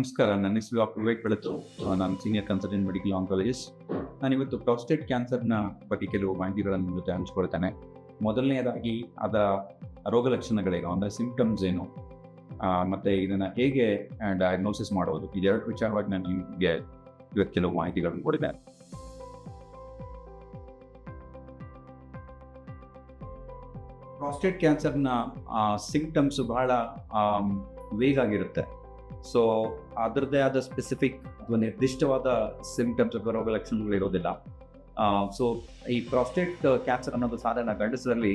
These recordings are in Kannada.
ನಮಸ್ಕಾರ. ನನ್ನ ಹೆಸರು ಡಾಕ್ಟರ್ ವಿವೇಕ್ ಬೆಳತು. ನಾನು ಸೀನಿಯರ್ ಕನ್ಸಲ್ಟೆಂಟ್ ಮೆಡಿಕಲ್ ಆಂಕಾಲಜಿಸ್ಟ್ ನಾನು ಇವತ್ತು ಪ್ರಾಸ್ಟೇಟ್ ಕ್ಯಾನ್ಸರ್ನ ಬಗ್ಗೆ ಕೆಲವು ಮಾಹಿತಿಗಳನ್ನು ಜೊತೆ ಹಂಚ್ಕೊಳ್ತೇನೆ. ಮೊದಲನೆಯದಾಗಿ ಅದರ ರೋಗ ಲಕ್ಷಣಗಳೇನು, ಅಂದರೆ ಸಿಂಪ್ಟಮ್ಸ್ ಏನು ಮತ್ತು ಮತ್ತೆ ಇದನ್ನು ಹೇಗೆ ಡಯಾಗ್ನೋಸಿಸ್ ಮಾಡೋದು, ಇದೆರಡು ವಿಚಾರವಾಗಿ ನಾನು ನಿಮಗೆ ಇವತ್ತು ಕೆಲವು ಮಾಹಿತಿಗಳನ್ನು ಕೊಡಿದ್ದೇನೆ ಪ್ರಾಸ್ಟೇಟ್ ಕ್ಯಾನ್ಸರ್ನ ಸಿಂಪ್ಟಮ್ಸ್ ಬಹಳ ವೇಗ ಆಗಿರುತ್ತೆ. ಸೊ ಅದರದೇ ಆದ ಸ್ಪೆಸಿಫಿಕ್ ಅಥವಾ ನಿರ್ದಿಷ್ಟವಾದ ಸಿಂಪ್ಟಮ್ಸ್ ಅಥವಾ ರೋಗ ಲಕ್ಷಣಗಳು ಇರೋದಿಲ್ಲ. ಸೊ ಈ ಪ್ರಾಸ್ಟೇಟ್ ಕ್ಯಾನ್ಸರ್ ಅನ್ನೋದು ಸಾಧಾರಣ ಗಂಡಸರಲ್ಲಿ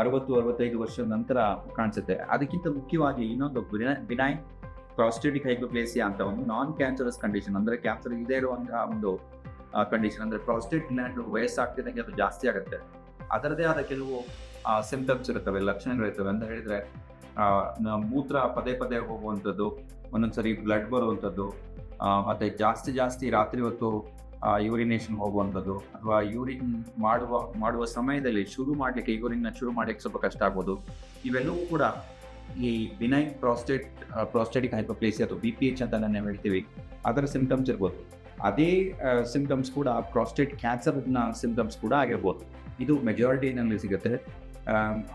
ಅರವತ್ತು, ಅರವತ್ತೈದು ವರ್ಷದ ನಂತರ ಕಾಣಿಸುತ್ತೆ. ಅದಕ್ಕಿಂತ ಮುಖ್ಯವಾಗಿ ಇನ್ನೊಂದು ಬಿನೈನ್ ಪ್ರಾಸ್ಟೇಟಿಕ್ ಹೈಪೋಪ್ಲೇಸಿಯಾ ಅಂತ ಒಂದು ನಾನ್ ಕ್ಯಾನ್ಸರಸ್ ಕಂಡೀಷನ್ ಅಂದರೆ ಕ್ಯಾನ್ಸರ್ ಇಲ್ಲದೆ ಇರುವಂತಹ ಒಂದು ಕಂಡೀಷನ್ ಅಂದರೆ ಪ್ರಾಸ್ಟೇಟ್ ಗ್ಲ್ಯಾಂಡ್ ವಯಸ್ಸಾಗ್ತಿದ್ದಂಗೆ ಅದು ಜಾಸ್ತಿ ಆಗುತ್ತೆ. ಅದರದೇ ಆದ ಕೆಲವು ಸಿಂಪ್ಟಮ್ಸ್ ಇರ್ತವೆ ಲಕ್ಷಣಗಳಿರ್ತವೆ ಅಂತ ಹೇಳಿದ್ರೆ ಮೂತ್ರ ಪದೇ ಪದೇ ಹೋಗುವಂಥದ್ದು, ಒಂದೊಂದ್ಸರಿ ಬ್ಲಡ್ ಬರುವಂಥದ್ದು ಮತ್ತು ಜಾಸ್ತಿ ಜಾಸ್ತಿ ರಾತ್ರಿ ಹೊತ್ತು ಯೂರಿನೇಷನ್ ಹೋಗುವಂಥದ್ದು ಅಥವಾ ಯೂರಿನ್ ಮಾಡುವ ಮಾಡುವ ಸಮಯದಲ್ಲಿ ಶುರು ಮಾಡಲಿಕ್ಕೆ ಯೂರಿನ್ನ ಶುರು ಮಾಡಲಿಕ್ಕೆ ಸ್ವಲ್ಪ ಕಷ್ಟ ಆಗ್ಬೋದು. ಇವೆಲ್ಲವೂ ಕೂಡ ಈ ಬಿನೈನ್ ಪ್ರಾಸ್ಟೇಟ್ ಪ್ರಾಸ್ಟೇಟಿಕ್ ಹೈಪೋಪ್ಲೇಸಿ ಅಥವಾ ಬಿ ಪಿ ಎಚ್ ಅಂತ ನಾವು ಹೇಳ್ತೀವಿ, ಅದರ ಸಿಂಪ್ಟಮ್ಸ್ ಇರ್ಬೋದು. ಅದೇ ಸಿಂಪ್ಟಮ್ಸ್ ಕೂಡ ಪ್ರಾಸ್ಟೇಟ್ ಕ್ಯಾನ್ಸರ್ನ ಸಿಂಪ್ಟಮ್ಸ್ ಕೂಡ ಆಗಿರ್ಬೋದು. ಇದು ಮೆಜಾರಿಟಿನಲ್ಲಿ ಸಿಗುತ್ತೆ.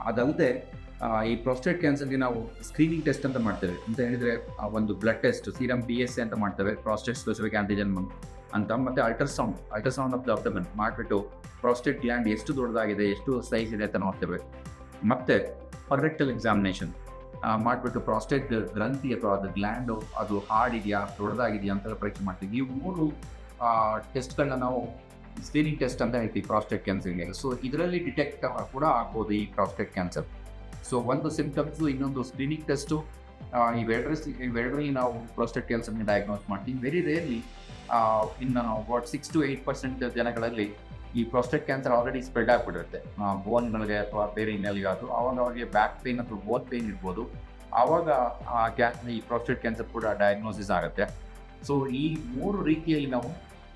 ಅದಲ್ಲದೆ ಈ ಪ್ರಾಸ್ಟೇಟ್ ಕ್ಯಾನ್ಸರ್ಗೆ ನಾವು ಸ್ಕ್ರೀನಿಂಗ್ ಟೆಸ್ಟ್ ಅಂತ ಮಾಡ್ತೇವೆ. ಅಂತ ಹೇಳಿದ್ರೆ ಒಂದು blood test serum B S ಅಂತ ಮಾಡ್ತೇವೆ. ಪ್ರಾಸ್ಟೇಟ್ ಸ್ಪೆಸಿಫಿಕ್ ಆಂಟಿಜನ್ ಅಂತ, ಮತ್ತೆ ultrasound ultrasound of the abdomen ಮಾಡಿಬಿಟ್ಟು ಪ್ರಾಸ್ಟೇಟ್ ಗ್ಲ್ಯಾಂಡ್ ಎಷ್ಟು ದೊಡ್ಡದಾಗಿದೆ, ಎಷ್ಟು ಸೈಜ್ ಇದೆ ಅಂತ ನೋಡ್ತೇವೆ. ಮತ್ತೆ ಪರ್ರೆಕ್ಟಲ್ ಎಕ್ಸಾಮಿನೇಷನ್ ಮಾಡಿಬಿಟ್ಟು ಪ್ರಾಸ್ಟೇಟ್ ಗ್ರಂಥಿ ಅಥವಾ ಅದು ಗ್ಲ್ಯಾಂಡು ಅದು ಹಾರ್ಡ್ ಇದೆಯಾ ದೊಡ್ಡದಾಗಿದೆಯಾ ಅಂತ ಪರೀಕ್ಷೆ ಮಾಡ್ತೀವಿ. ಈ ಮೂರು ಟೆಸ್ಟ್ಗಳನ್ನ ನಾವು ಸ್ಕ್ರೀನಿಂಗ್ ಟೆಸ್ಟ್ ಅಂತ ಹೇಳ್ತೀವಿ ಪ್ರಾಸ್ಟೇಟ್ ಕ್ಯಾನ್ಸರ್ಗೆ ಸೊ ಇದರಲ್ಲಿ ಡಿಟೆಕ್ಟ್ ಕೂಡ ಆಗ್ಬೋದು ಈ ಪ್ರಾಸ್ಟೇಟ್ ಕ್ಯಾನ್ಸರ್ ಸೊ ಒಂದು ಸಿಂಪ್ಟಮ್ಸು ಇನ್ನೊಂದು ಸ್ಕ್ರೀನಿಂಗ್ ಟೆಸ್ಟು ಇವೆರಡರ ಇವೆರಡರಲ್ಲಿ ನಾವು ಪ್ರಾಸ್ಟೇಟ್ ಕ್ಯಾನ್ಸರ್ನ ಡಯಾಗ್ನೋಸ್ ಮಾಡ್ತೀವಿ. ವೆರಿ ರೇರ್ಲಿ ಇನ್ನು what six to eight percent ಜನಗಳಲ್ಲಿ ಈ ಪ್ರೋಸ್ಟೇಟ್ ಕ್ಯಾನ್ಸರ್ ಆಲ್ರೆಡಿ ಸ್ಪ್ರೆಡ್ ಆಗಿಬಿಡುತ್ತೆ. ಬೋನ್ಗಳಿಗೆ ಅಥವಾ ಬೇರೆ ಇನ್ನೆಲ್ಲಿಗಾದ್ರು ಆವಾಗ ಅವರಿಗೆ ಬ್ಯಾಕ್ ಪೇನ್ ಅಥವಾ ಬೋನ್ ಪೇನ್ ಇರ್ಬೋದು. ಆವಾಗ ಆ ಕ್ಯಾ ಈ ಪ್ರಾಸ್ಟೇಟ್ ಕ್ಯಾನ್ಸರ್ ಕೂಡ ಡಯಾಗ್ನೋಸಿಸ್ ಆಗುತ್ತೆ. ಸೊ ಈ ಮೂರು ರೀತಿಯಲ್ಲಿ ನಾವು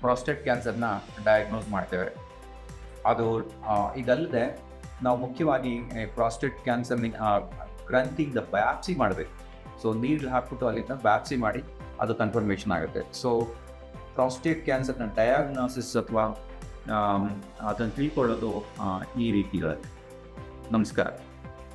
ಪ್ರಾಸ್ಟೇಟ್ ಕ್ಯಾನ್ಸರ್ನ ಡಯಾಗ್ನೋಸ್ ಮಾಡ್ತೇವೆ. ಅದು ಇದಲ್ಲದೆ ನಾವು ಮುಖ್ಯವಾಗಿ ಪ್ರಾಸ್ಟೇಟ್ ಕ್ಯಾನ್ಸರ್ನ ಗ್ರಂಥಿಯಿಂದ ಬ್ಯಾಪ್ಸಿ ಮಾಡಬೇಕು. ಸೊ ನೀರು ಹಾಕ್ಬಿಟ್ಟು ಅಲ್ಲಿಂದ ಬ್ಯಾಪ್ಸಿ ಮಾಡಿ ಅದು ಕನ್ಫರ್ಮೇಷನ್ ಆಗುತ್ತೆ. ಸೊ ಪ್ರಾಸ್ಟೇಟ್ ಕ್ಯಾನ್ಸರ್ನ ಡಯಾಗ್ನೋಸಿಸ್ ಅಥವಾ ಅದನ್ನು ತಿಳ್ಕೊಳ್ಳೋದು ಈ ರೀತಿಗಳಲ್ಲಿ. ನಮಸ್ಕಾರ.